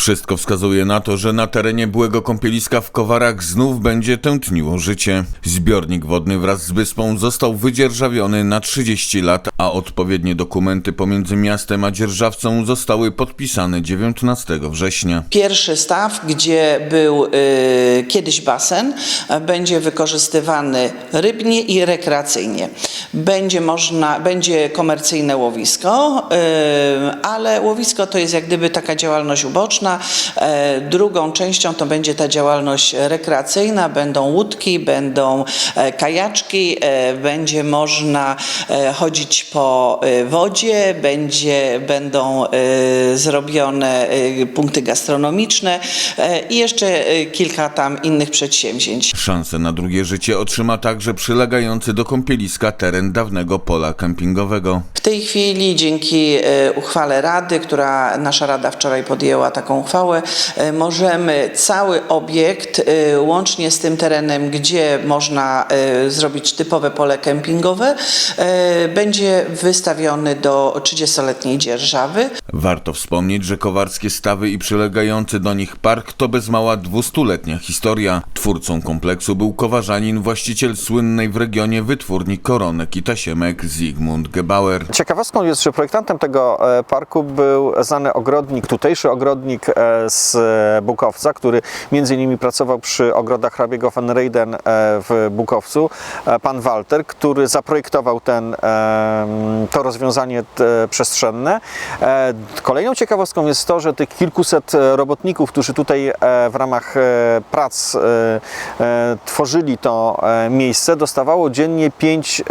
Wszystko wskazuje na to, że na terenie byłego kąpieliska w Kowarach znów będzie tętniło życie. Zbiornik wodny wraz z wyspą został wydzierżawiony na 30 lat, a odpowiednie dokumenty pomiędzy miastem a dzierżawcą zostały podpisane 19 września. Pierwszy staw, gdzie był y, kiedyś basen, będzie wykorzystywany rybnie i rekreacyjnie. Będzie można, będzie komercyjne łowisko, y, ale łowisko to jest jak gdyby taka działalność uboczna. E, drugą częścią to będzie ta działalność rekreacyjna, będą łódki, będą e, kajaczki, e, będzie można chodzić po e, wodzie, będzie, będą e, zrobione e, punkty gastronomiczne i jeszcze kilka tam innych przedsięwzięć. Szansę na drugie życie otrzyma także przylegający do kąpieliska teren dawnego pola kempingowego. W tej chwili dzięki uchwale Rady, która nasza Rada wczoraj podjęła taką uchwałę, możemy cały obiekt łącznie z tym terenem, gdzie można zrobić typowe pole kempingowe, e, będzie wystawiony do 30-letniej dzierżawy. Warto wspomnieć, że kowarskie stawy i przylegający do nich park to bez mała dwustuletnia historia. Twórcą kompleksu był kowarzanin, właściciel słynnej w regionie wytwórni koronek i tasiemek Zygmunt Gebauer. Ciekawostką jest, że projektantem tego e, parku był znany ogrodnik, tutejszy ogrodnik e, z e, Bukowca, który między innymi pracował przy ogrodach hrabiego van Reyden w Bukowcu, pan Walter, który zaprojektował ten, to rozwiązanie e, przestrzenne. E, Kolejną ciekawostką jest to, że tych kilkuset e, robotników, którzy tutaj w ramach prac tworzyli to miejsce, dostawało dziennie 5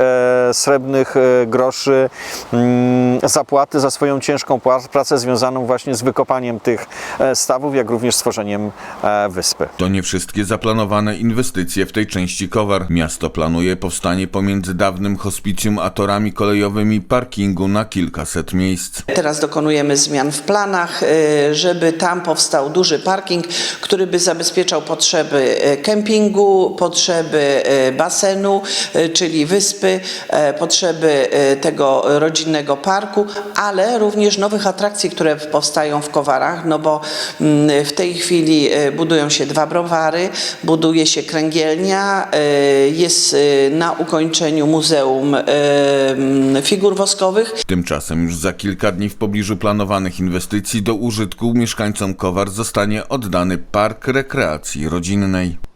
srebrnych groszy mm, zapłaty za swoją ciężką pracę związaną właśnie z wykopaniem tych stawów, jak również stworzeniem wyspy. To nie wszystkie zaplanowane inwestycje w tej części Kowar. Miasto planuje powstanie pomiędzy dawnym hospicjum a torami kolejowymi parkingu na kilkaset miejsc. Teraz dokonujemy zmian w planach, y, żeby tam powstał duży parking, który by zabezpieczał potrzeby y, kempingu, potrzeby y, basenu, czyli wyspy, potrzeby tego rodzinnego parku, ale również nowych atrakcji, które powstają w Kowarach, no bo mm, w tej chwili budują się dwa browary, buduje się kręgielnia, jest na ukończeniu Muzeum Figur Woskowych. Tymczasem już za kilka dni w pobliżu planowanych inwestycji do użytku mieszkańcom Kowar zostanie oddany park rekreacji rodzinnej.